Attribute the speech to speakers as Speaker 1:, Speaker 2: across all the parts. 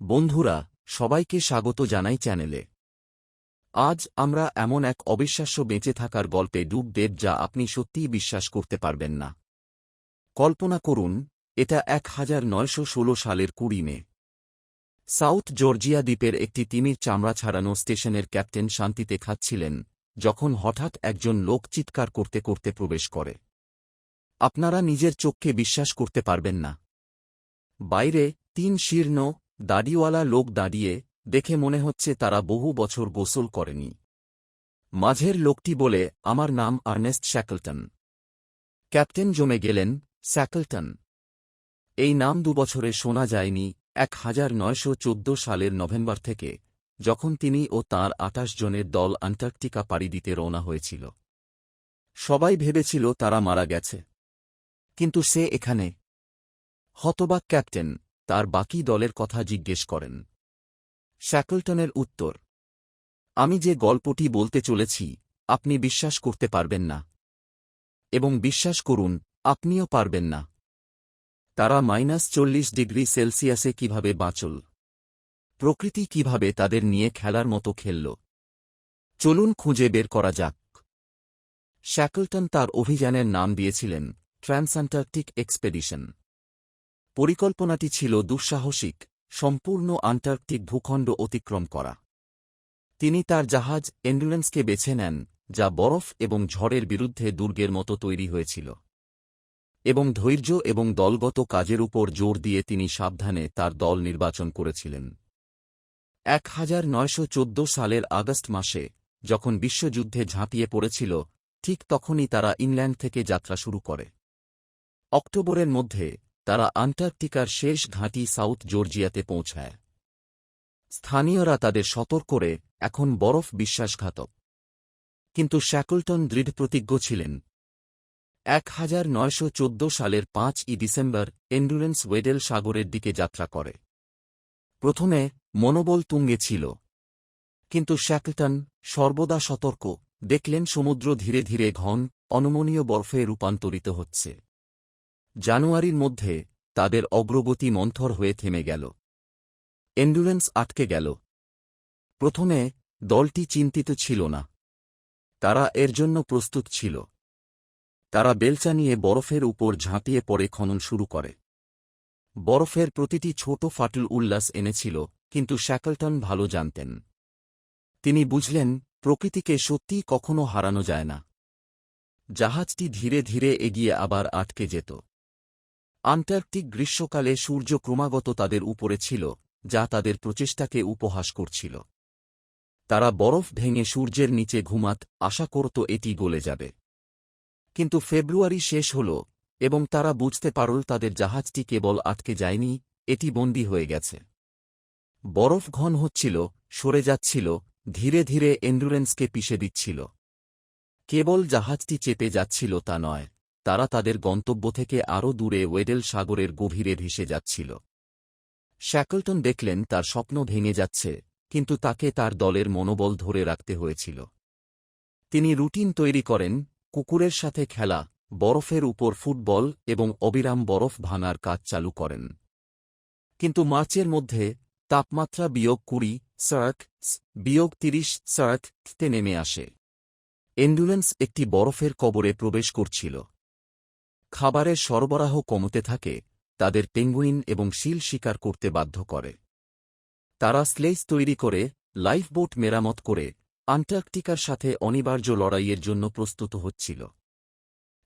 Speaker 1: বন্ধুরা, সবাইকে স্বাগত জানাই চ্যানেলে। আজ আমরা এমন এক অবিশ্বাস্য বেঁচে থাকার গল্পে ডুব দেব যা আপনি সত্যিই বিশ্বাস করতে পারবেন না। কল্পনা করুন, এটা এক হাজার নয়শো ষোলো সালের কুড়ি মে। সাউথ জর্জিয়া দ্বীপের একটি তিমির চামড়া ছাড়ানো স্টেশনের ক্যাপ্টেন শান্তিতে খাচ্ছিলেন, যখন হঠাৎ একজন লোক চিৎকার করতে করতে প্রবেশ করে। আপনারা নিজের চোখকে বিশ্বাস করতে পারবেন না। বাইরে তিন শীর্ণ দাড়িওয়ালা লোক দাঁড়িয়ে দেখে মনে হচ্ছে তারা বহু বছর গোসল করেনি। মাঝের লোকটি বলে, আমার নাম আর্নেস্ট শ্যাকলটন। ক্যাপ্টেন জমে গেলেন স্যাকলটন এই নাম দুবছরে শোনা যায়নি, এক হাজার নয়শো চোদ্দ সালের নভেম্বর থেকে, যখন তিনি ও তাঁর আটাশ জনের দল আন্টার্কটিকা পাড়ি দিতে রওনা হয়েছিল। সবাই ভেবেছিল তারা মারা গেছে। কিন্তু সে এখানে। হতবাক ক্যাপ্টেন তার বাকি দলের কথা জিজ্ঞেস করেন। শ্যাকলটনের উত্তর, আমি যে গল্পটি বলতে চলেছি, আপনি বিশ্বাস করতে পারবেন না। এবং বিশ্বাস করুন, আপনিও পারবেন না। তারা মাইনাস চল্লিশ ডিগ্রি সেলসিয়াসে কীভাবে বাঁচল? প্রকৃতি কীভাবে তাদের নিয়ে খেলার মতো খেলল? চলুন খুঁজে বের করা যাক। শ্যাকলটন তার অভিযানের নাম দিয়েছিলেন ট্রান্সঅ্যান্টার্কটিক এক্সপেডিশন। পরিকল্পনাটি ছিল দুঃসাহসিক, সম্পূর্ণ আন্টার্কটিক ভূখণ্ড অতিক্রম করা। তিনি তার জাহাজ এন্ডুরেন্সকে বেছে নেন, যা বরফ এবং ঝড়ের বিরুদ্ধে দুর্গের মতো তৈরি হয়েছিল। এবং ধৈর্য এবং দলগত কাজের উপর জোর দিয়ে তিনি সাবধানে তার দল নির্বাচন করেছিলেন। এক হাজার নয়শো চোদ্দ সালের আগস্ট মাসে, যখন বিশ্বযুদ্ধে ঝাঁপিয়ে পড়েছিল, ঠিক তখনই তারা ইংল্যান্ড থেকে যাত্রা শুরু করে। অক্টোবরের মধ্যে তারা আন্টার্কটিকার শেষ ঘাঁটি সাউথ জর্জিয়াতে পৌঁছায়। স্থানীয়রা তাদের সতর্ক করে এখন বরফ বিশ্বাসঘাতক। কিন্তু শ্যাকলটন দৃঢ়প্রতিজ্ঞ ছিলেন। এক হাজার নয়শো চোদ্দ সালের পাঁচ ই ডিসেম্বর এন্ডুরেন্স ওয়েডেল সাগরের দিকে যাত্রা করে। প্রথমে মনোবল তুঙ্গে ছিল। কিন্তু শ্যাকলটন সর্বদা সতর্ক, দেখলেন সমুদ্র ধীরে ধীরে ঘন, অনমনীয় বরফে রূপান্তরিত হচ্ছে। জানুয়ারির মধ্যে তাদের অগ্রগতি মন্থর হয়ে থেমে গেল। এন্ডুরেন্স আটকে গেল। প্রথমে দলটি চিন্তিত ছিল না। তারা এর জন্য প্রস্তুত ছিল। তারা বেলচা নিয়ে বরফের উপর ঝাঁপিয়ে পড়ে খনন শুরু করে। বরফের প্রতিটি ছোট ফাটল উল্লাস এনেছিল, কিন্তু শ্যাকলটন ভালো জানতেন। তিনি বুঝলেন, প্রকৃতিকে সত্যিই কখনো হারানো যায় না। জাহাজটি ধীরে ধীরে এগিয়ে আবার আটকে যেত। আন্টার্কটিক গ্রীষ্মকালে সূর্য ক্রমাগত তাদের উপরে ছিল, যা তাদের প্রচেষ্টাকে উপহাস করছিল। তারা বরফ ভেঙে সূর্যের নিচে ঘুমাত, আশা করত এটি গলে যাবে। কিন্তু ফেব্রুয়ারি শেষ হল, এবং তারা বুঝতে পারল তাদের জাহাজটি কেবল আটকে যায়নি, এটি বন্দী হয়ে গেছে। বরফ ঘন হচ্ছিল, সরে যাচ্ছিল, ধীরে ধীরে এন্ডুরেন্সকে পিষে দিচ্ছিল। কেবল জাহাজটি চেপে যাচ্ছিল তা নয়। তারা তাদের গন্তব্য থেকে আরও দূরে ওয়েডেল সাগরের গভীরে ভেসে যাচ্ছিল। শ্যাকলটন দেখলেন তার স্বপ্ন ভেঙে যাচ্ছে, কিন্তু তাকে তার দলের মনোবল ধরে রাখতে হয়েছিল। তিনি রুটিন তৈরি করেন, কুকুরের সাথে খেলা, বরফের উপর ফুটবল এবং অবিরাম বরফ ভাঙার কাজ চালু করেন। কিন্তু মার্চের মধ্যে তাপমাত্রা বিয়োগ কুড়ি সার্ক বিয়োগ তিরিশ সার্ক তে নেমে আসে। এন্ডুরেন্স একটি বরফের কবরে প্রবেশ করছিল। খাবারের সরবরাহ কমতে থাকে, তাদের পেঙ্গুইন এবং শিল শিকার করতে বাধ্য করে। তারা স্লেজ তৈরি করে, লাইফবোট মেরামত করে, আন্টার্কটিকার সাথে অনিবার্য লড়াইয়ের জন্য প্রস্তুত হচ্ছিল।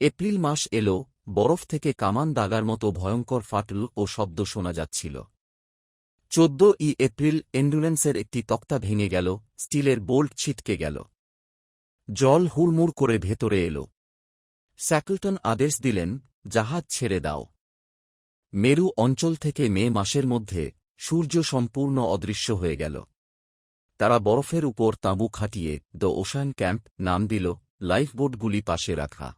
Speaker 1: এপ্রিল মাস এল, বরফ থেকে কামান দাগার মতো ভয়ঙ্কর ফাটল ও শব্দ শোনা যাচ্ছিল। চোদ্দ ই এপ্রিল এন্ডুরেন্সের একটি তক্তা ভেঙে গেল, স্টিলের বোল্ট ছিটকে গেল। জল হুড়মুড় করে ভেতরে এল। স্যাকলটন আদেশ দিলেন, জাহাজ ছেড়ে দাও। মেরু অঞ্চল থেকে মে মাসের মধ্যে সূর্য সম্পূর্ণ অদৃশ্য হয়ে গেল। তারা বরফের উপর তাঁবু খাটিয়ে দ্য ওশান ক্যাম্প নাম দিল, লাইফবোটগুলি পাশে রাখা।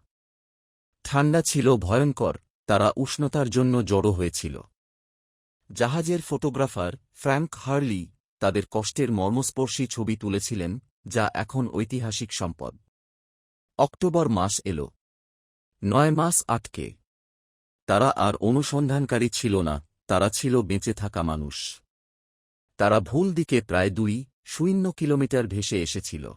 Speaker 1: ঠান্ডা ছিল ভয়ঙ্কর, তারা উষ্ণতার জন্য জড়ো হয়েছিল। জাহাজের ফটোগ্রাফার ফ্র্যাঙ্ক হার্লি তাদের কষ্টের মর্মস্পর্শী ছবি তুলেছিলেন, যা এখন ঐতিহাসিক সম্পদ। অক্টোবর মাস এল। নয় মাস আটকে। তারা আর অনুসন্ধানকারী ছিল না, তারা ছিল বেঁচে থাকা মানুষ। তারা ভুল দিকে প্রায় দুই শূন্য কিলোমিটার ভেসে এসেছিল।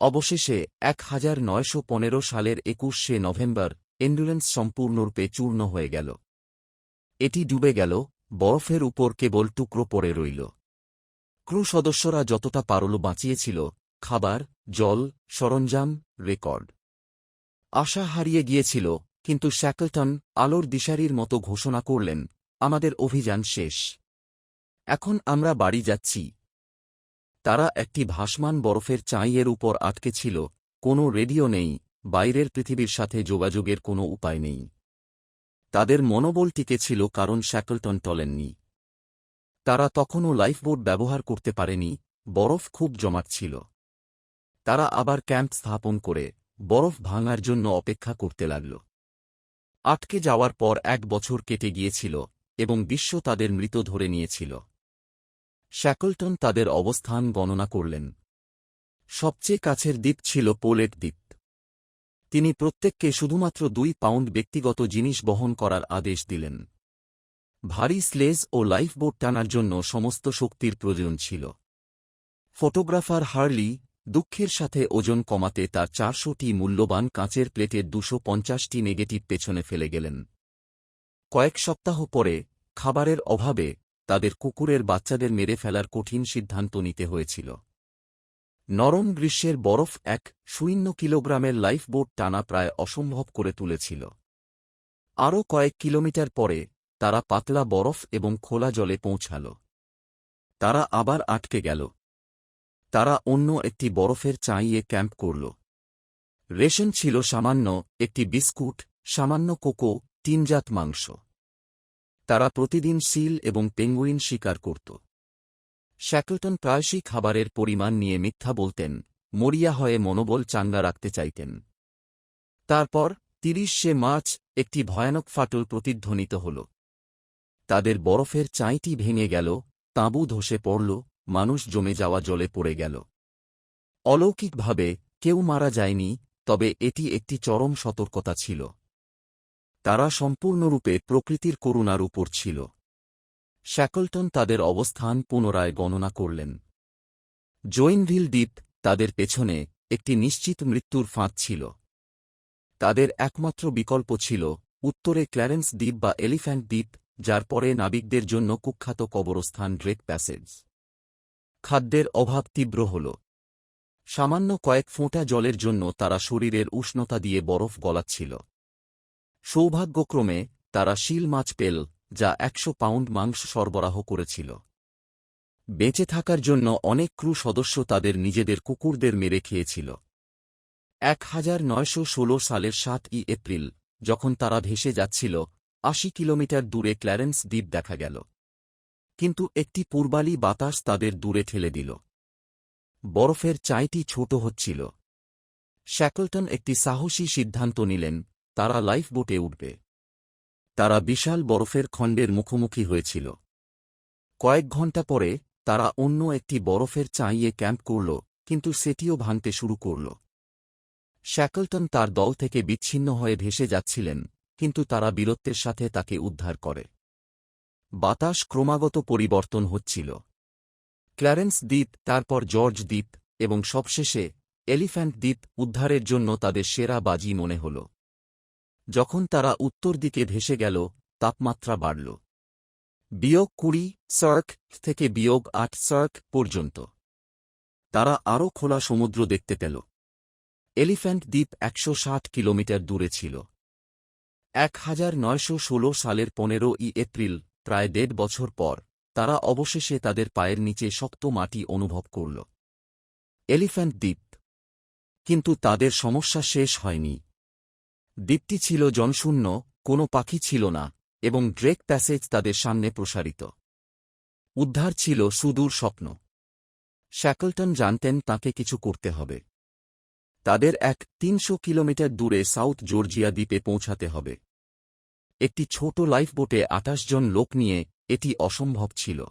Speaker 1: অবশেষে এক হাজার নয়শো পনেরো সালের একুশে নভেম্বর এন্ডুরেন্স সম্পূর্ণরূপে চূর্ণ হয়ে গেল। এটি ডুবে গেল, বরফের উপর কেবল টুকরো পড়ে রইল। ক্রু সদস্যরা যতটা পারল বাঁচিয়েছিল, খাবার, জল, সরঞ্জাম, রেকর্ড। আশা হারিয়ে গিয়েছিল, কিন্তু শ্যাকলটন আলোর দিশারির মতো ঘোষণা করলেন, আমাদের অভিযান শেষ। এখন আমরা বাড়ি যাচ্ছি। তারা একটি ভাসমান বরফের চাঁইয়ের উপর আটকে ছিল, কোনো রেডিও নেই, বাইরের পৃথিবীর সাথে যোগাযোগের কোনো উপায় নেই। তাদের মনোবল টিকে ছিল কারণ শ্যাকলটন টলেননি। তারা তখনও লাইফবোট ব্যবহার করতে পারেনি, বরফ খুব জমাট ছিল। তারা আবার ক্যাম্প স্থাপন করে বরফ ভাঙার জন্য অপেক্ষা করতে লাগল। আটকে যাওয়ার পর এক বছর কেটে গিয়েছিল এবং বিশ্ব তাদের মৃত ধরে নিয়েছিল। শ্যাকলটন তাদের অবস্থান গণনা করলেন। সবচেয়ে কাছের দ্বীপ ছিল পোলেট দ্বীপ। তিনি প্রত্যেককে শুধুমাত্র দুই পাউন্ড ব্যক্তিগত জিনিস বহন করার আদেশ দিলেন। ভারী স্লেজ ও লাইফবোট টানার জন্য সমস্ত শক্তির প্রয়োজন ছিল। ফটোগ্রাফার হার্লি দুঃখের সাথে ওজন কমাতে তার চারশোটি মূল্যবান কাঁচের প্লেটের দুশো পঞ্চাশটি নেগেটিভ পেছনে ফেলে গেলেন। কয়েক সপ্তাহ পরে, খাবারের অভাবে তাদের কুকুরের বাচ্চাদের মেরে ফেলার কঠিন সিদ্ধান্ত নিতে হয়েছিল। নরম গ্রীষ্মের বরফ এক শূন্য কিলোগ্রামের লাইফবোট টানা প্রায় অসম্ভব করে তুলেছিল। আরও কয়েক কিলোমিটার পরে, তারা পাতলা বরফ এবং খোলা জলে পৌঁছাল। তারা আবার আটকে গেল। তারা অন্য একটি বরফের চাঁইয়ে ক্যাম্প করল। রেশন ছিল সামান্য একটি বিস্কুট, সামান্য কোকো টিনজাত মাংস। তারা প্রতিদিন সিল এবং পেঙ্গুইন শিকার করত। শ্যাকলটন প্রায়শই খাবারের পরিমাণ নিয়ে মিথ্যা বলতেন, মরিয়া হয়ে মনোবল চাঙ্গা রাখতে চাইতেন। তারপর তিরিশে মার্চ একটি ভয়ানক ফাটল প্রতিধ্বনিত হল। তাদের বরফের চাঁইটি ভেঙে গেল, তাঁবু ধসে পড়ল মানুষ জমে যাওয়া জলে পড়ে গেল। অলৌকিকভাবে কেউ মারা যায়নি, তবে এটি একটি চরম সতর্কতা ছিল। তারা সম্পূর্ণরূপে প্রকৃতির করুণার উপর ছিল। শ্যাকলটন তাদের অবস্থান পুনরায় গণনা করলেন। জৈনভিল দ্বীপ তাদের পেছনে একটি নিশ্চিত মৃত্যুর ফাঁদ ছিল। তাদের একমাত্র বিকল্প ছিল উত্তরে ক্ল্যারেন্স দ্বীপ বা এলিফ্যান্ট দ্বীপ, যার পরে নাবিকদের জন্য কুখ্যাত কবরস্থান ড্রেক প্যাসেজ। খাদ্যের অভাব তীব্র হল। সামান্য কয়েক ফোঁটা জলের জন্য তারা শরীরের উষ্ণতা দিয়ে বরফ গলাচ্ছিল। সৌভাগ্যক্রমে, তারা শিল মাছ পেল, যা একশো পাউন্ড মাংস সরবরাহ করেছিল। বেঁচে থাকার জন্য অনেক ক্রু সদস্য তাদের নিজেদের কুকুরদের মেরে খেয়েছিল। এক হাজার নয়শো ষোলো সালের সাত ই এপ্রিল, যখন তারা ভেসে যাচ্ছিল, আশি কিলোমিটার দূরে ক্ল্যারেন্স দ্বীপ দেখা গেল। কিন্তু একটি পূর্বালি বাতাস তাদের দূরে ঠেলে দিল। বরফের চাইটি ছোট হচ্ছিল। শ্যাকলটন একটি সাহসী সিদ্ধান্ত নিলেন, তারা লাইফবোটে উঠবে। তারা বিশাল বরফের খণ্ডের মুখোমুখি হয়েছিল। কয়েক ঘণ্টা পরে তারা অন্য একটি বরফের চাঁইয়ে ক্যাম্প করল, কিন্তু সেটিও ভাঙতে শুরু করল। শ্যাকলটন তার দল থেকে বিচ্ছিন্ন হয়ে ভেসে যাচ্ছিলেন, কিন্তু তারা বীরত্বের সাথে তাকে উদ্ধার করে। বাতাস ক্রমাগত পরিবর্তন হচ্ছিল। ক্ল্যারেন্স দ্বীপ, তারপর জর্জ দ্বীপ, এবং সবশেষে এলিফ্যান্ট দ্বীপ উদ্ধারের জন্য তাদের সেরা বাজি মনে হল। যখন তারা উত্তর দিকে ভেসে গেল, তাপমাত্রা বাড়ল। বিয়োগ কুড়ি সার্ক থেকে বিয়োগ আট সার্ক পর্যন্ত। তারা আরও খোলা সমুদ্র দেখতে পেল। এলিফ্যান্ট দ্বীপ একশো ষাট কিলোমিটার দূরে ছিল। এক হাজার নয়শো ষোলো সালের পনেরো ই এপ্রিল প্রায় দেড় বছর পর, তারা অবশেষে তাদের পায়ের নিচে শক্ত মাটি অনুভব করল। এলিফ্যান্ট দ্বীপ। কিন্তু তাদের সমস্যা শেষ হয়নি। দ্বীপটি ছিল জনশূন্য, কোনো পাখি ছিল না, এবং ড্রেক প্যাসেজ তাদের সামনে প্রসারিত। উদ্ধার ছিল সুদূর স্বপ্ন। শ্যাকলটন জানতেন তাকে কিছু করতে হবে। তাদের এক তিনশো কিলোমিটার দূরে সাউথ জর্জিয়া দ্বীপে পৌঁছাতে হবে। একটি ছোট লাইফবোটে আটাশ জন লোক নিয়ে এটি অসম্ভব ছিল।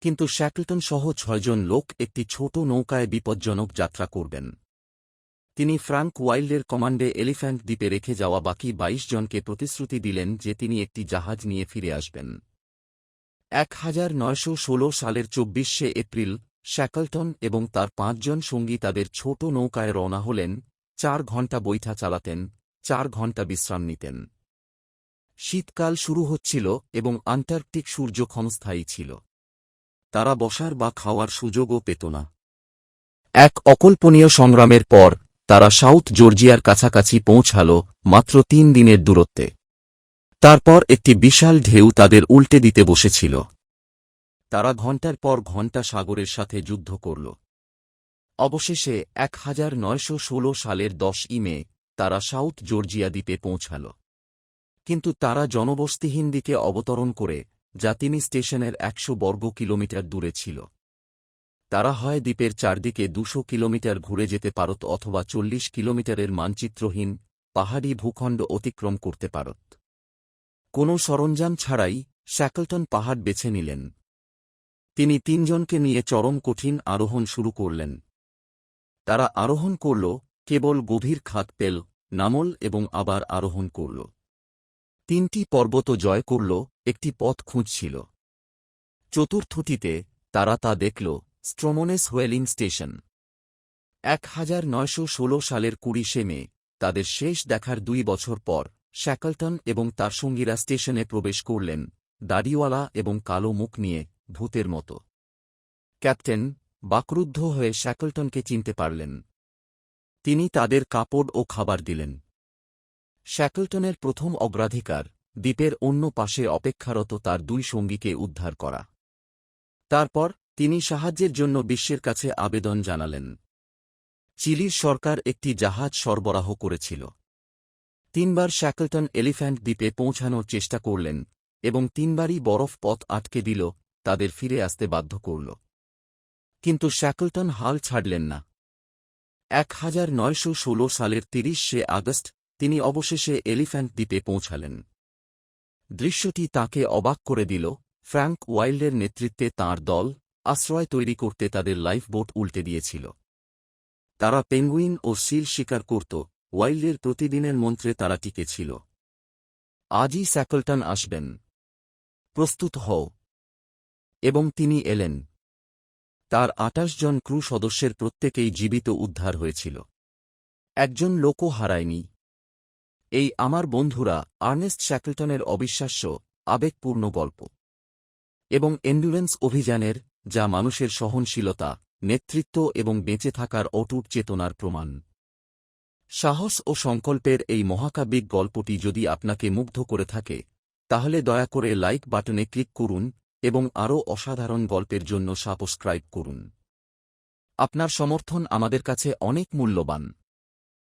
Speaker 1: কিন্তু শ্যাকলটন সহ ছয়জন লোক একটি ছোট নৌকায় বিপজ্জনক যাত্রা করবেন। তিনি ফ্রাঙ্ক ওয়াইল্ডের কমান্ডে এলিফ্যান্ট দ্বীপে রেখে যাওয়া বাকি ২২ জনকে প্রতিশ্রুতি দিলেন যে তিনি একটি জাহাজ নিয়ে ফিরে আসবেন। এক হাজার নয়শো ষোলো সালের চব্বিশে এপ্রিল শ্যাকলটন এবং তার পাঁচজন সঙ্গী তাদের ছোট নৌকায় রওনা হলেন, চার ঘণ্টা বৈঠা চালাতেন, চার ঘণ্টা বিশ্রাম নিতেন। শীতকাল শুরু হচ্ছিল এবং আন্টার্কটিক সূর্য ক্ষণস্থায়ী ছিল। তারা বসার বা খাওয়ার সুযোগও পেত না। এক অকল্পনীয় সংগ্রামের পর, তারা সাউথ জর্জিয়ার কাছাকাছি পৌঁছাল মাত্র তিন দিনের দূরত্বে। তারপর একটি বিশাল ঢেউ তাদের উল্টে দিতে বসেছিল। তারা ঘণ্টার পর ঘণ্টা সাগরের সাথে যুদ্ধ করল। অবশেষে এক হাজার নয়শো ষোলো সালের দশ ইমে তারা সাউথ জর্জিয়া দ্বীপে পৌঁছাল। কিন্তু তারা জনবস্তিহীন দিকে অবতরণ করে, যা তিনি স্টেশনের একশো বর্গ কিলোমিটার দূরে ছিল। তারা হয় দ্বীপের চারদিকে দুশো কিলোমিটার ঘুরে যেতে পারত অথবা চল্লিশ কিলোমিটারের মানচিত্রহীন, পাহাড়ি ভূখণ্ড অতিক্রম করতে পারত। কোনো সরঞ্জাম ছাড়াই শ্যাকলটন পাহাড় বেছে নিলেন। তিনি তিনজনকে নিয়ে চরম কঠিন আরোহণ শুরু করলেন। তারা আরোহণ করল, কেবল গভীর খাত পেল নামল এবং আবার আরোহণ করল। তিনটি পর্বত জয় করল, একটি পথ খুঁজছিল। চতুর্থটিতে তারা তা দেখল, স্ট্রোমোনেস হোয়েলিং স্টেশন। এক হাজার নয়শো ষোলো সালের কুড়িশে মে, তাদের শেষ দেখার দুই বছর পর, শ্যাকলটন এবং তার সঙ্গীরা স্টেশনে প্রবেশ করলেন, দাড়িওয়ালা এবং কালো মুখ নিয়ে, ভূতের মতো। ক্যাপ্টেন বাকরুদ্ধ হয়ে শ্যাকলটনকে চিনতে পারলেন। তিনি তাদের কাপড় ও খাবার দিলেন। শ্যাকলটনের প্রথম অগ্রাধিকার, দ্বীপের অন্য পাশে অপেক্ষারত তার দুই সঙ্গীকে উদ্ধার করা। তারপর, তিনি সাহায্যের জন্য বিশ্বের কাছে আবেদন জানালেন। চিলির সরকার একটি জাহাজ সরবরাহ করেছিল। তিনবার শ্যাকলটন এলিফ্যান্ট দ্বীপে পৌঁছানোর চেষ্টা করলেন এবং তিনবারই বরফ পথ আটকে দিল, তাদের ফিরে আসতে বাধ্য করল। কিন্তু শ্যাকলটন হাল ছাড়লেন না। এক হাজার নয়শো ষোলো সালের তিরিশে আগস্ট তিনি অবশেষে এলিফ্যান্ট দ্বীপে পৌঁছালেন। দৃশ্যটি তাকে অবাক করে দিল। ফ্র্যাঙ্ক ওয়াইল্ডের নেতৃত্বে তাঁর দল আশ্রয় তৈরি করতে তাদের লাইফবোট উল্টে দিয়েছিল। তারা পেঙ্গুইন ও সিল শিকার করত। ওয়াইল্ডের প্রতিদিনের মন্ত্রে তারা টিকে ছিল আজই স্যাকলটন আসবেন। প্রস্তুত হও। এবং তিনি এলেন। তার আটাশ জন ক্রু সদস্যের প্রত্যেকেই জীবিত উদ্ধার হয়েছিল। একজন লোকও হারায়নি। এই আমার বন্ধুরা আর্নেস্ট শ্যাকলটনের অবিশ্বাস্য, আবেগপূর্ণ গল্প এবং এন্ডুরেন্স অভিযানের, যা মানুষের সহনশীলতা, নেতৃত্ব এবং বেঁচে থাকার অটুট চেতনার প্রমাণ। সাহস ও সংকল্পের এই মহাকাব্যিক গল্পটি যদি আপনাকে মুগ্ধ করে থাকে, তাহলে দয়া করে লাইক বাটনে ক্লিক করুন এবং আরও অসাধারণ গল্পের জন্য সাবস্ক্রাইব করুন। আপনার সমর্থন আমাদের কাছে অনেক মূল্যবান।